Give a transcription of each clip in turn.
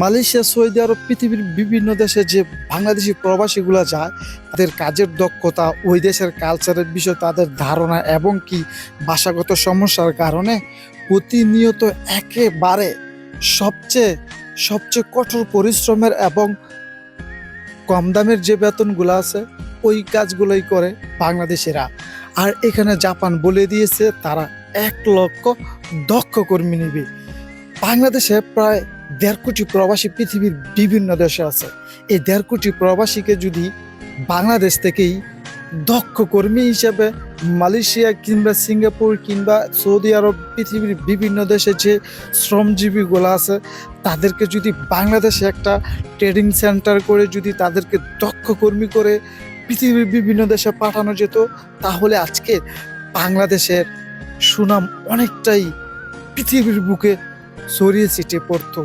Malaysia, Saudi আরব, পৃথিবীর বিভিন্ন দেশে যে বাংলাদেশি প্রবাসীগুলো যায়, তাদের কাজের দক্ষতা, ওই দেশের কালচারের বিষয়ে, তাদের ধারণা এবং কি ভাষাগত সমস্যার কারণে প্রতিনিয়ত একেবারে সবচেয়ে সবচেয়ে কঠোর পরিশ্রমের এবং কম দামের যে বেতনগুলো আছে, ওই কাজগুলোই করে বাংলাদেশিরা। আর এখানে জাপান বলে দিয়েছে, তারা এক লক্ষ দক্ষ কর্মী নেবে। বাংলাদেশে প্রায় দেড় কোটি প্রবাসী পৃথিবীর বিভিন্ন দেশে আছে। এই দেড় কোটি প্রবাসীকে যদি বাংলাদেশ থেকেই দক্ষ কর্মী হিসেবে মালয়েশিয়া কিংবা সিঙ্গাপুর কিংবা সৌদি আরব পৃথিবীর বিভিন্ন দেশে যে শ্রমজীবীগুলো আছে, তাদেরকে যদি বাংলাদেশে একটা ট্রেডিং সেন্টার করে যদি তাদেরকে দক্ষ কর্মী করে পৃথিবীর বিভিন্ন দেশে পাঠানো যেত, তাহলে আজকে বাংলাদেশের সুনাম অনেকটাই পৃথিবীর বুকে ছড়িয়ে ছিটিয়ে পড়তো।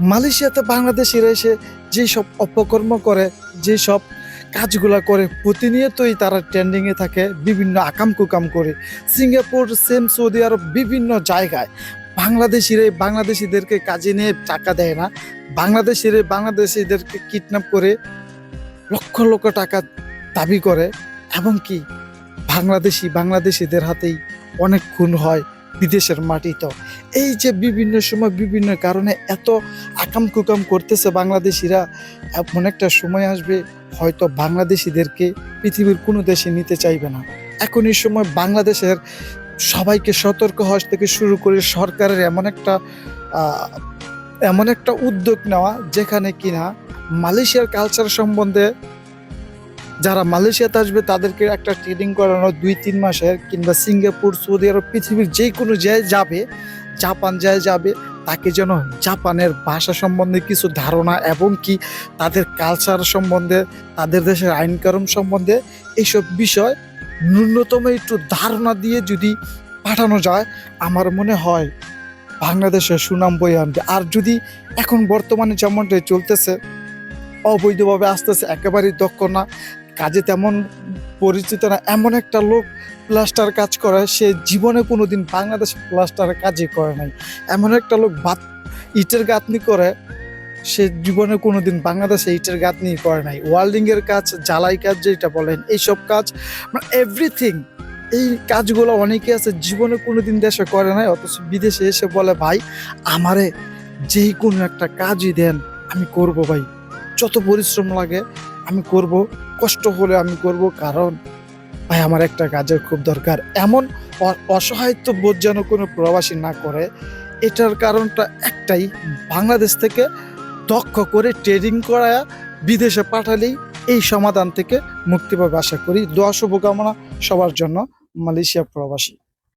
মালয়েশিয়াতে বাংলাদেশিরা এসে যেসব অপকর্ম করে, যেসব কাজগুলা করে, প্রতিনিয়তই তারা ট্রেন্ডিংয়ে থাকে, বিভিন্ন আকাম কুকাম করে। সিঙ্গাপুর, সেম সৌদি আরব, বিভিন্ন জায়গায় বাংলাদেশিরা, বাংলাদেশিদেরকে কাজে নিয়ে টাকা দেয় না। বাংলাদেশিরা, বাংলাদেশিদেরকে কিডন্যাপ করে লক্ষ লক্ষ টাকা দাবি করে। এবং কি, বাংলাদেশি, বাংলাদেশিদের হাতেই অনেক খুন হয়। বিদেশের মাটিতে এই যে বিভিন্ন সময় বিভিন্ন কারণে এত আকাম কুকাম করতেছে বাংলাদেশিরা, এমন একটা সময় আসবে, হয়তো বাংলাদেশিদেরকে পৃথিবীর কোনো দেশে নিতে চাইবে না। এখন এই সময় বাংলাদেশের সবাইকে সতর্ক হওয়া থেকে শুরু করে সরকারের এমন একটা এমন একটা উদ্যোগ নেওয়া, যেখানে কিনা মালয়েশিয়ার কালচার সম্বন্ধে যারা মালয়েশিয়াতে আসবে, তাদেরকে একটা ট্রেনিং করানো দুই, তিন মাসের কিংবা সিঙ্গাপুর, সৌদি আরব, পৃথিবীর যে কোনো জায়গায় যাবে, জাপান যায় যাবে, তাকে যেন জাপানের ভাষা সম্বন্ধে কিছু ধারণা এবং কি তাদের কালচার সম্বন্ধে, তাদের দেশের আইন কানুন সম্বন্ধে এইসব বিষয় ন্যূনতম একটু ধারণা দিয়ে যদি পাঠানো যায়, আমার মনে হয় বাংলাদেশের সুনাম বই আনবে। আর যদি এখন বর্তমানে যেমনটাই চলতেছে, অবৈধভাবে আসতেছে, একেবারেই দক্ষ না কাজে তেমন পরিচিত না, এমন একটা লোক প্লাস্টার কাজ করে, সে জীবনে কোনো দিন বাংলাদেশে প্লাস্টারের কাজই করে নাই। এমন একটা লোক বাত ইটের গাঁথনি করে, সে জীবনে কোনো দিন বাংলাদেশে ইটের গাঁথনি করে নাই। ওয়ার্ল্ডিং এর কাজ, জ্বালাই কাজ যেটা বলেন, এইসব কাজ মানে এভরিথিং এই কাজগুলো অনেকে আছে, জীবনে কোনো দিন দেশে করে নাই, অথচ বিদেশে এসে বলে, ভাই, আমারে যেই কোনো একটা কাজই দেন, আমি করব ভাই। যত পরিশ্রম লাগে, আমি করব। কষ্ট হলে আমি করব, কারণ ভাই, আমার একটা কাজের খুব দরকার। এমন অসহায়িত বোধ যেন কোনো প্রবাসী না করে। এটার কারণটা একটাই, বাংলাদেশ থেকে দক্ষ করে ট্রেডিং করায়া বিদেশে পাঠালেই এই সমাধান থেকে মুক্তি পাবে আশা করি। দোয়া, শুভকামনা সবার জন্য মালয়েশিয়া প্রবাসী।